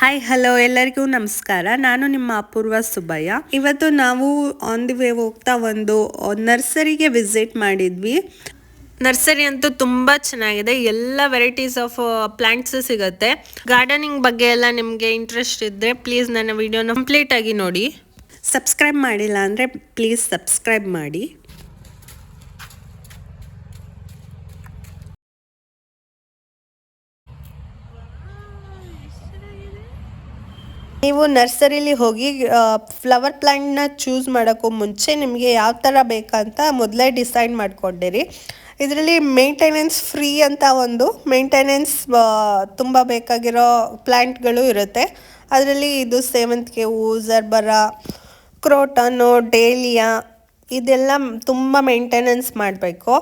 Hi hello ಎಲ್ಲರಿಗೂ ನಮಸ್ಕಾರ. ನಾನು ನಿಮ್ಮ ಅಪೂರ್ವ ಸುಬ್ಬಯ್ಯ. ಇವತ್ತು ನಾವು ಆನ್ ದಿ ವೇ ಹೋಗ್ತಾ ಒಂದು ನರ್ಸರಿಗೆ ವಿಸಿಟ್ ಮಾಡಿದ್ವಿ. ನರ್ಸರಿ ಅಂತೂ ತುಂಬ ಚೆನ್ನಾಗಿದೆ. ಎಲ್ಲ ವೆರೈಟೀಸ್ ಆಫ್ ಪ್ಲಾಂಟ್ಸ್ ಸಿಗುತ್ತೆ. ಗಾರ್ಡನಿಂಗ್ ಬಗ್ಗೆ ಎಲ್ಲ ನಿಮಗೆ ಇಂಟ್ರೆಸ್ಟ್ ಇದ್ದರೆ ಪ್ಲೀಸ್ ನನ್ನ ವಿಡಿಯೋನ ಕಂಪ್ಲೀಟಾಗಿ ನೋಡಿ. ಸಬ್ಸ್ಕ್ರೈಬ್ ಮಾಡಿಲ್ಲ ಅಂದರೆ ಪ್ಲೀಸ್ ಸಬ್ಸ್ಕ್ರೈಬ್ ಮಾಡಿ. ನೀವು ನರ್ಸರಿಲಿ ಹೋಗಿ ಫ್ಲವರ್ ಪ್ಲ್ಯಾಂಟ್ನ ಚೂಸ್ ಮಾಡೋಕ್ಕೂ ಮುಂಚೆ ನಿಮಗೆ ಯಾವ ಥರ ಬೇಕಂತ ಮೊದಲೇ ಡಿಸೈಡ್ ಮಾಡ್ಕೊಂಡಿರಿ. ಇದರಲ್ಲಿ ಮೇಂಟೆನೆನ್ಸ್ ಫ್ರೀ ಅಂತ ಒಂದು ಮೇಂಟೆನೆನ್ಸ್ ತುಂಬ ಬೇಕಾಗಿರೋ ಪ್ಲ್ಯಾಂಟ್ಗಳು ಇರುತ್ತೆ. ಅದರಲ್ಲಿ ಇದು ಸೇವಂತಿಗೆ ಹೂವು ಜರ್ಬರ, ಕ್ರೋಟನು, ಡೇಲಿಯಾ, ಇದೆಲ್ಲ ತುಂಬ ಮೇಂಟೆನೆನ್ಸ್ ಮಾಡಬೇಕು.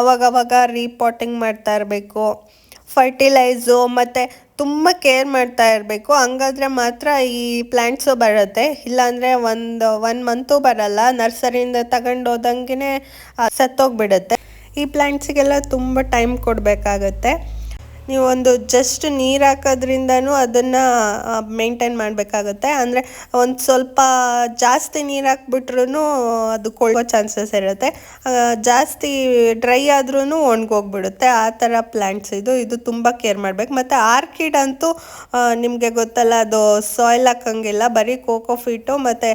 ಅವಾಗವಾಗ ರೀಪಾಟಿಂಗ್ ಮಾಡ್ತಾ ಇರಬೇಕು. ಫರ್ಟಿಲೈಸು ಮತ್ತು ತುಂಬ ಕೇರ್ ಮಾಡ್ತಾ ಇರಬೇಕು. ಹಂಗಾದ್ರೆ ಮಾತ್ರ ಈ ಪ್ಲ್ಯಾಂಟ್ಸು ಬರುತ್ತೆ. ಇಲ್ಲಾಂದರೆ ಒಂದು ಒನ್ ಮಂತು ಬರಲ್ಲ. ನರ್ಸರಿಯಿಂದ ತಗೊಂಡು ಹೋದಂಗೆ ಸತ್ತೋಗ್ಬಿಡುತ್ತೆ. ಈ ಪ್ಲ್ಯಾಂಟ್ಸಿಗೆಲ್ಲ ತುಂಬ ಟೈಮ್ ಕೊಡಬೇಕಾಗತ್ತೆ. ನೀವು ಒಂದು ಜಸ್ಟ್ ನೀರು ಹಾಕೋದ್ರಿಂದನೂ ಅದನ್ನು ಮೇಂಟೈನ್ ಮಾಡಬೇಕಾಗುತ್ತೆ. ಅಂದರೆ ಒಂದು ಸ್ವಲ್ಪ ಜಾಸ್ತಿ ನೀರು ಹಾಕ್ಬಿಟ್ರೂ ಅದು ಕೊಳ್ಳೋ ಚಾನ್ಸಸ್ ಇರುತ್ತೆ. ಜಾಸ್ತಿ ಡ್ರೈ ಆದ್ರೂ ಒಣಗೋಗ್ಬಿಡುತ್ತೆ. ಆ ಥರ ಪ್ಲ್ಯಾಂಟ್ಸ್ ಇದು. ಇದು ತುಂಬ ಕೇರ್ ಮಾಡಬೇಕು. ಮತ್ತು ಆರ್ಕಿಡ್ ಅಂತೂ ನಿಮಗೆ ಗೊತ್ತಲ್ಲ, ಅದು ಸಾಯಿಲ್ ಹಾಕಂಗಿಲ್ಲ. ಬರೀ ಕೋಕೋ ಫೀಟು ಮತ್ತು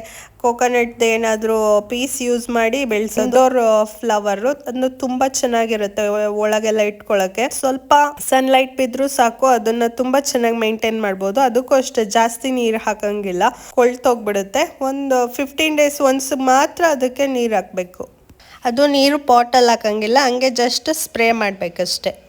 ಕೋಕೋನಟ್ ಏನಾದರೂ ಪೀಸ್ ಯೂಸ್ ಮಾಡಿ ಬೆಳೆಸೋದವ್ರ ಫ್ಲವರು ಅದು ತುಂಬಾ ಚೆನ್ನಾಗಿರುತ್ತೆ ಒಳಗೆಲ್ಲ ಇಟ್ಕೊಳ್ಳೋಕ್ಕೆ ಸ್ವಲ್ಪ ಸನ್ಲೈಟ್ ಬಿದ್ದರೂ ಸಾಕು. ಅದನ್ನ ತುಂಬಾ ಚೆನ್ನಾಗಿ ಮೇಂಟೈನ್ ಮಾಡ್ಬೋದು. ಅದಕ್ಕೂ ಅಷ್ಟೇ ಜಾಸ್ತಿ ನೀರು ಹಾಕಂಗಿಲ್ಲ. ಕೊಳ್ತೋಗ್ಬಿಡುತ್ತೆ ಒಂದು ಫಿಫ್ಟೀನ್ ಡೇಸ್ ಒನ್ಸ್ ಮಾತ್ರ ಅದಕ್ಕೆ ನೀರು ಹಾಕಬೇಕು. ಅದು ನೀರು ಪಾಟಲ್ಲಿ ಹಾಕಂಗಿಲ್ಲ. ಹಂಗೆ ಜಸ್ಟ್ ಸ್ಪ್ರೇ ಮಾಡಬೇಕಷ್ಟೆ.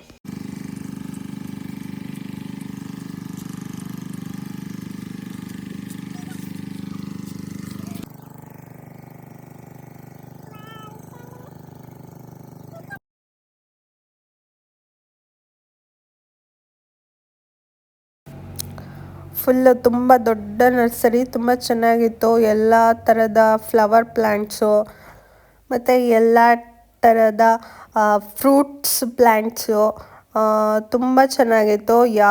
ಫುಲ್ಲು ತುಂಬ ದೊಡ್ಡ ನರ್ಸರಿ ತುಂಬ ಚೆನ್ನಾಗಿತ್ತು. ಎಲ್ಲ ಥರದ ಫ್ಲವರ್ ಪ್ಲ್ಯಾಂಟ್ಸು ಮತ್ತು ಎಲ್ಲ ಥರದ ಫ್ರೂಟ್ಸ್ ಪ್ಲ್ಯಾಂಟ್ಸು ತುಂಬ ಚೆನ್ನಾಗಿತ್ತು. ಯಾ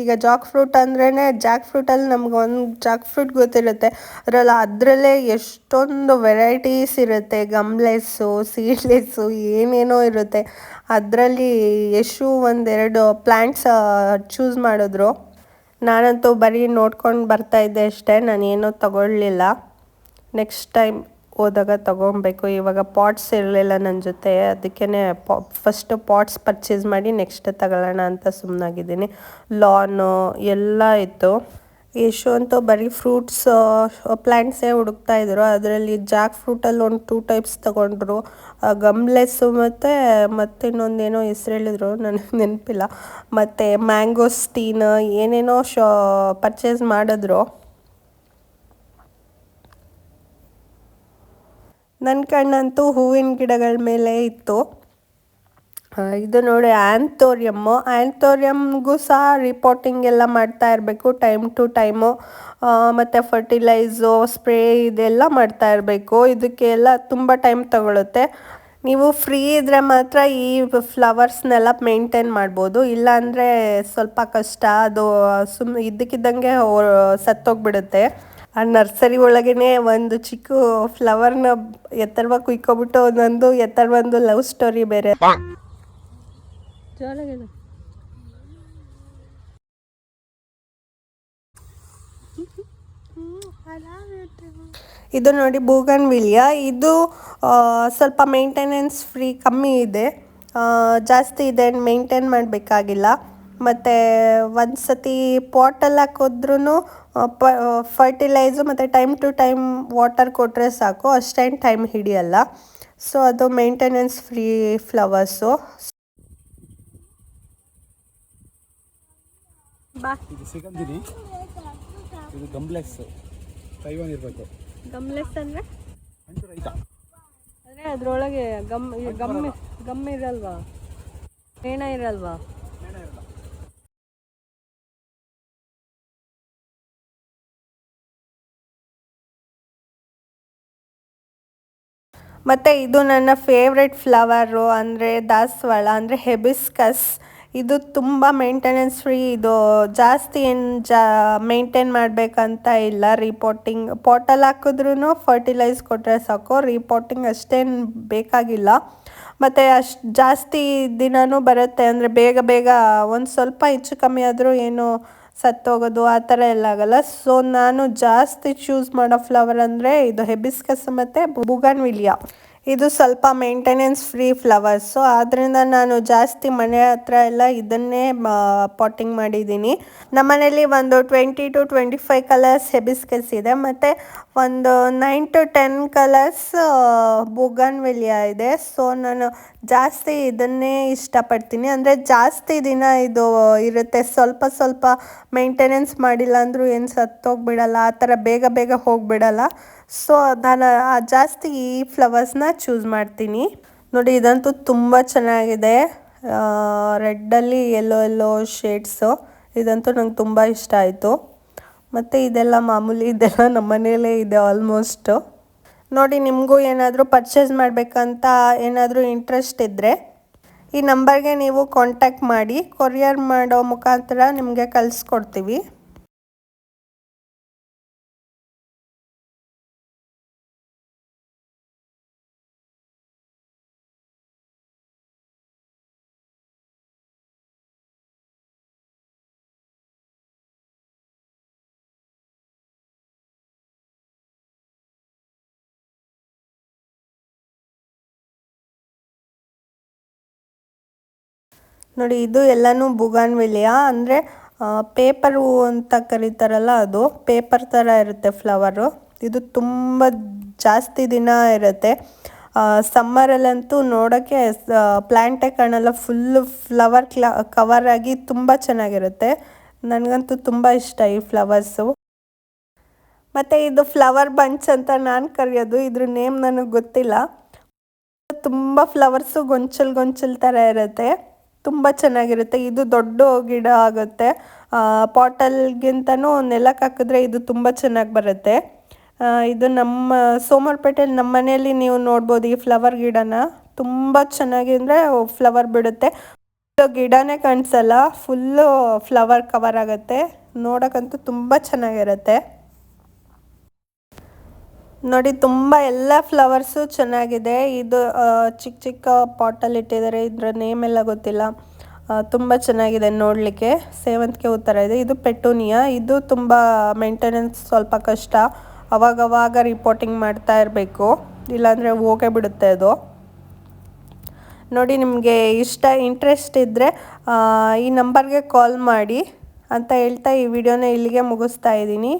ಈಗ ಜಾಕ್ ಫ್ರೂಟ್ ಅಂದ್ರೇ ಜಾಕ್ ಫ್ರೂಟಲ್ಲಿ ನಮ್ಗೆ ಒಂದು ಜಾಕ್ ಫ್ರೂಟ್ ಗೊತ್ತಿರುತ್ತೆ. ಅದರಲ್ಲಿ ಅದರಲ್ಲೇ ಎಷ್ಟೊಂದು ವೆರೈಟೀಸ್ ಇರುತ್ತೆ. ಗಮ್ಲೆಸ್ಸು ಸೀಡ್ಲೆಸ್ಸು ಏನೇನೋ ಇರುತ್ತೆ. ಅದರಲ್ಲಿ ಎಷ್ಟು ಒಂದೆರಡು ಪ್ಲ್ಯಾಂಟ್ಸ್ ಚೂಸ್ ಮಾಡಿದ್ರು. ನಾನಂತೂ ಬರೀ ನೋಡ್ಕೊಂಡು ಬರ್ತಾಯಿದ್ದೆ ಅಷ್ಟೇ, ನಾನೇನೂ ತಗೊಳ್ಳಲಿಲ್ಲ ನೆಕ್ಸ್ಟ್ ಟೈಮ್ ಹೋದಾಗ ತೊಗೊಬೇಕು ಇವಾಗ ಪಾಟ್ಸ್ ಇರಲಿಲ್ಲ ನನ್ನ ಜೊತೆ ಅದಕ್ಕೇ ಪಾ ಫಸ್ಟು ಪಾಟ್ಸ್ ಪರ್ಚೇಸ್ ಮಾಡಿ ನೆಕ್ಸ್ಟ್ ತಗೊಳ್ಳೋಣ ಅಂತ ಸುಮ್ಮನಾಗಿದ್ದೀನಿ ಲಾನು ಎಲ್ಲ ಇತ್ತು. ಅಂತೂ ಬರೀ ಫ್ರೂಟ್ಸ್ ಪ್ಲ್ಯಾಂಟ್ಸೇ ಹುಡುಕ್ತಾ ಇದ್ರು. ಅದರಲ್ಲಿ ಜಾಕ್ ಫ್ರೂಟಲ್ಲಿ ಒಂದು ಟೂ ಟೈಪ್ಸ್ ತಗೊಂಡ್ರು. ಗಮ್ಲೆಸ್ಸು ಮತ್ತು, ಮತ್ತೆ ಇನ್ನೊಂದೇನೋ ಹೆಸ್ರು ಹೇಳಿದ್ರು, ನನಗೆ ನೆನಪಿಲ್ಲ. ಮತ್ತು ಮ್ಯಾಂಗೋಸ್ಟೀನ್ ಏನೇನೋ ಶಾ ಪರ್ಚೇಸ್ ಮಾಡಿದ್ರು. ನನ್ನ ಕಣ್ಣಂತೂ ಹೂವಿನ ಗಿಡಗಳ ಮೇಲೆ ಇತ್ತು. ಇದು ನೋಡಿ ಆ್ಯಂಥೋರಿಯಮ್ಮು ಆ್ಯಂಥೋರಿಯಮ್ಗೂ ಸಹ ರಿಪೋರ್ಟಿಂಗ್ ಎಲ್ಲ ಮಾಡ್ತಾ ಇರಬೇಕು ಟೈಮ್ ಟು ಟೈಮು ಮತ್ತು ಫರ್ಟಿಲೈಸು ಸ್ಪ್ರೇ ಇದೆಲ್ಲ ಮಾಡ್ತಾ ಇರಬೇಕು. ಇದಕ್ಕೆಲ್ಲ ತುಂಬ ಟೈಮ್ ತಗೊಳುತ್ತೆ. ನೀವು ಫ್ರೀ ಇದ್ದರೆ ಮಾತ್ರ ಈ ಫ್ಲವರ್ಸ್ನೆಲ್ಲ ಮೇಂಟೈನ್ ಮಾಡ್ಬೋದು. ಇಲ್ಲಾಂದರೆ ಸ್ವಲ್ಪ ಕಷ್ಟ. ಅದು ಸುಮ್ ಇದ್ದಕ್ಕಿದ್ದಂಗೆ ಸತ್ತೋಗ್ಬಿಡುತ್ತೆ. ಆ ನರ್ಸರಿ ಒಳಗೇ ಒಂದು ಚಿಕ್ಕ ಫ್ಲವರ್ನ ಎತ್ತರವಾಗಿ ಕುಯ್ಕೊಬಿಟ್ಟು ಒಂದೊಂದು ಎತ್ತರ ಒಂದು ಲವ್ ಸ್ಟೋರಿ ಬೇರೆ. ಇದು ನೋಡಿ ಬೂಗನ್ ವಿಲಿಯ ಇದು ಸ್ವಲ್ಪ ಮೇಂಟೆನೆನ್ಸ್ ಫ್ರೀ ಕಮ್ಮಿ ಇದೆ. ಜಾಸ್ತಿ ಇದೆ ಮೇಂಟೈನ್ ಮಾಡಬೇಕಾಗಿಲ್ಲ. ಮತ್ತು ಒಂದು ಸತಿ ಪಾಟಲ್ಲಿ ಹಾಕಿದ್ರೂ ಪ ಫರ್ಟಿಲೈಸು ಮತ್ತು ಟೈಮ್ ಟು ಟೈಮ್ ವಾಟರ್ ಕೊಟ್ಟರೆ ಸಾಕು. ಅಷ್ಟೇನು ಟೈಮ್ ಹಿಡಿಯಲ್ಲ. ಸೊ ಅದು ಮೇಂಟೆನೆನ್ಸ್ ಫ್ರೀ ಫ್ಲವರ್ಸು ಬಾ. ಇದು ಸಿಗಂಜಿನಿ ಇದು ಗಮ್ಲೆಸ್ ತೈವಾನ್ ಇರಬೇಕು. ಗಮ್ಲೆಸ್ ಅಂದ್ರೆ? ಅಂಟು ರೈತ ಅಂದರೆ ಅದರೊಳಗೆ ಗಮ್ ಗಮ್ ಗಮ್ ಇರಲ್ವಾ? ಮೇಣ ಇರಲ್ವಾ? ಮತ್ತು ಇದು ನನ್ನ ಫೇವ್ರೆಟ್ ಫ್ಲವರು ಅಂದರೆ ದಾಸವಾಳ ಅಂದರೆ ಹೆಬಿಸ್ಕಸ್ ಇದು ತುಂಬ ಮೇಂಟೆನೆನ್ಸ್ ಫ್ರೀ ಇದು ಜಾಸ್ತಿ ಏನು ಜಾ ಮೇಂಟೈನ್ ಮಾಡಬೇಕಂತ ಇಲ್ಲ. ರಿಪೋರ್ಟಿಂಗ್ ಪಾಟಲ್ಲಿ ಹಾಕಿದ್ರೂ ಫರ್ಟಿಲೈಸ್ ಕೊಟ್ಟರೆ ಸಾಕು. ರಿಪೋರ್ಟಿಂಗ್ ಅಷ್ಟೇನು ಬೇಕಾಗಿಲ್ಲ. ಮತ್ತು ಅಷ್ಟು ಜಾಸ್ತಿ ದಿನವೂ ಬರುತ್ತೆ. ಅಂದರೆ ಬೇಗ ಬೇಗ ಒಂದು ಸ್ವಲ್ಪ ಹೆಚ್ಚು ಕಮ್ಮಿ ಆದರೂ ಏನು ಸತ್ತೋಗೋದು ಆ ಥರ ಎಲ್ಲ ಆಗಲ್ಲ. ಸೊ ನಾನು ಜಾಸ್ತಿ ಚೂಸ್ ಮಾಡೋ ಫ್ಲವರ್ ಅಂದರೆ ಇದು ಹೆಬಿಸ್ಕಸ್ ಮತ್ತು ಬುಗನ್ ವಿಲಿಯಾ ಇದು ಸ್ವಲ್ಪ ಮೇಂಟೆನೆನ್ಸ್ ಫ್ರೀ ಫ್ಲವರ್ಸು ಆದ್ದರಿಂದ ನಾನು ಜಾಸ್ತಿ ಮನೆ ಹತ್ರ ಎಲ್ಲ ಇದನ್ನೇ ಪಾಟಿಂಗ್ ಮಾಡಿದ್ದೀನಿ. ನಮ್ಮನೇಲಿ ಒಂದು twenty to twenty five colours hibiscus ಇದೆ. ಮತ್ತು ಒಂದು nine to ten colours bougainvillea ಇದೆ. ಸೊ ನಾನು ಜಾಸ್ತಿ ಇದನ್ನೇ ಇಷ್ಟಪಡ್ತೀನಿ. ಅಂದರೆ ಜಾಸ್ತಿ ದಿನ ಇದು ಇರುತ್ತೆ. ಸ್ವಲ್ಪ ಸ್ವಲ್ಪ ಮೇಂಟೆನೆನ್ಸ್ ಮಾಡಿಲ್ಲ ಅಂದರೂ ಏನು ಸತ್ತೋಗ್ಬಿಡಲ್ಲ, ಆ ಥರ ಬೇಗ ಬೇಗ ಹೋಗಿಬಿಡಲ್ಲ. ಸೊ ನಾನು ಜಾಸ್ತಿ ಈ ಫ್ಲವರ್ಸ್ನ ಚೂಸ್ ಮಾಡ್ತೀನಿ. ನೋಡಿ, ಇದಂತೂ ತುಂಬ ಚೆನ್ನಾಗಿದೆ. ರೆಡ್ಡಲ್ಲಿ ಎಲ್ಲೋ ಎಲ್ಲೋ ಶೇಡ್ಸು ಇದಂತೂ ನಂಗೆ ತುಂಬ ಇಷ್ಟ ಆಯಿತು. ಮತ್ತು ಇದೆಲ್ಲ ಮಾಮೂಲಿ ಇದೆಲ್ಲ ನಮ್ಮ ಮನೆಯಲ್ಲೇ ಇದೆ ಆಲ್ಮೋಸ್ಟು ನೋಡಿ, ನಿಮಗೂ ಏನಾದರೂ ಪರ್ಚೇಸ್ ಮಾಡಬೇಕಂತ ಏನಾದರೂ ಇಂಟ್ರೆಸ್ಟ್ ಇದ್ದರೆ ಈ ನಂಬರ್ಗೆ ನೀವು ಕಾಂಟ್ಯಾಕ್ಟ್ ಮಾಡಿ ಕೊರಿಯರ್ ಮಾಡೋ ಮುಖಾಂತರ ನಿಮಗೆ ಕಳಿಸ್ಕೊಡ್ತೀವಿ. ನೋಡಿ, ಇದು ಎಲ್ಲನೂ ಬುಗಾನ್ ವಿಲಿಯಾ. ಅಂದರೆ ಪೇಪರ್ ಅಂತ ಕರೀತಾರಲ್ಲ ಅದು. ಪೇಪರ್ ಥರ ಇರುತ್ತೆ ಫ್ಲವರು. ಇದು ತುಂಬ ಜಾಸ್ತಿ ದಿನ ಇರುತ್ತೆ. ಸಮ್ಮರಲ್ಲಂತೂ ನೋಡೋಕ್ಕೆ ಪ್ಲ್ಯಾಂಟೇ ಕಾಣಲ್ಲ. ಫುಲ್ಲು ಫ್ಲವರ್ ಕ್ಲ ಕವರ್ ಆಗಿ ತುಂಬ ಚೆನ್ನಾಗಿರುತ್ತೆ. ನನಗಂತೂ ತುಂಬ ಇಷ್ಟ ಈ ಫ್ಲವರ್ಸು ಮತ್ತು ಇದು ಫ್ಲವರ್ ಬಂಚ್ ಅಂತ ನಾನು ಕರೆಯೋದು. ಇದ್ರ ನೇಮ್ ನನಗೆ ಗೊತ್ತಿಲ್ಲ. ತುಂಬ ಫ್ಲವರ್ಸು ಗೊಂಚಲ್ ಗೊಂಚಲ್ ಥರ ಇರುತ್ತೆ. ತುಂಬ ಚೆನ್ನಾಗಿರುತ್ತೆ. ಇದು ದೊಡ್ಡ ಗಿಡ ಆಗುತ್ತೆ. ಪಾಟಲ್ಗಿಂತನೂ ನೆಲಕ್ಕೆ ಹಾಕಿದ್ರೆ ಇದು ತುಂಬ ಚೆನ್ನಾಗಿ ಬರುತ್ತೆ. ಇದು ನಮ್ಮ ಸೋಮವಾರಪೇಟೆಯಲ್ಲಿ ನಮ್ಮ ಮನೆಯಲ್ಲಿ ನೀವು ನೋಡ್ಬೋದು ಈ ಫ್ಲವರ್ ಗಿಡನ. ತುಂಬ ಚೆನ್ನಾಗಿ ಅಂದರೆ ಫ್ಲವರ್ ಬಿಡುತ್ತೆ. ಗಿಡನೇ ಕಾಣಿಸಲ್ಲ, ಫುಲ್ಲು ಫ್ಲವರ್ ಕವರ್ ಆಗುತ್ತೆ. ನೋಡೋಕ್ಕಂತೂ ತುಂಬ ಚೆನ್ನಾಗಿರುತ್ತೆ. ನೋಡಿ, ತುಂಬ ಎಲ್ಲ ಫ್ಲವರ್ಸು ಚೆನ್ನಾಗಿದೆ. ಇದು ಚಿಕ್ಕ ಚಿಕ್ಕ ಪಾಟಲ್ಲಿ ಇಟ್ಟಿದ್ದಾರೆ. ಇದರ ನೇಮ್ ಎಲ್ಲ ಗೊತ್ತಿಲ್ಲ. ತುಂಬ ಚೆನ್ನಾಗಿದೆ ನೋಡಲಿಕ್ಕೆ. ಸೇವಂತಿಗೆ ಹೂ ಥರ ಇದೆ. ಇದು ಪೆಟೋನಿಯಾ ಇದು ತುಂಬ ಮೇಂಟೆನೆನ್ಸ್ ಸ್ವಲ್ಪ ಕಷ್ಟ. ಅವಾಗವಾಗ ರಿಪೋರ್ಟಿಂಗ್ ಮಾಡ್ತಾ ಇರಬೇಕು. ಇಲ್ಲಾಂದರೆ ಹೋಗೇ ಬಿಡುತ್ತೆ ಅದು. ನೋಡಿ, ನಿಮಗೆ ಇಷ್ಟ ಇಂಟ್ರೆಸ್ಟ್ ಇದ್ದರೆ ಈ ನಂಬರ್ಗೆ ಕಾಲ್ ಮಾಡಿ. ಅಂತ ಹೇಳ್ತಾ ಈ ವಿಡಿಯೋನ ಇಲ್ಲಿಗೆ ಮುಗಿಸ್ತಾ ಇದ್ದೀನಿ.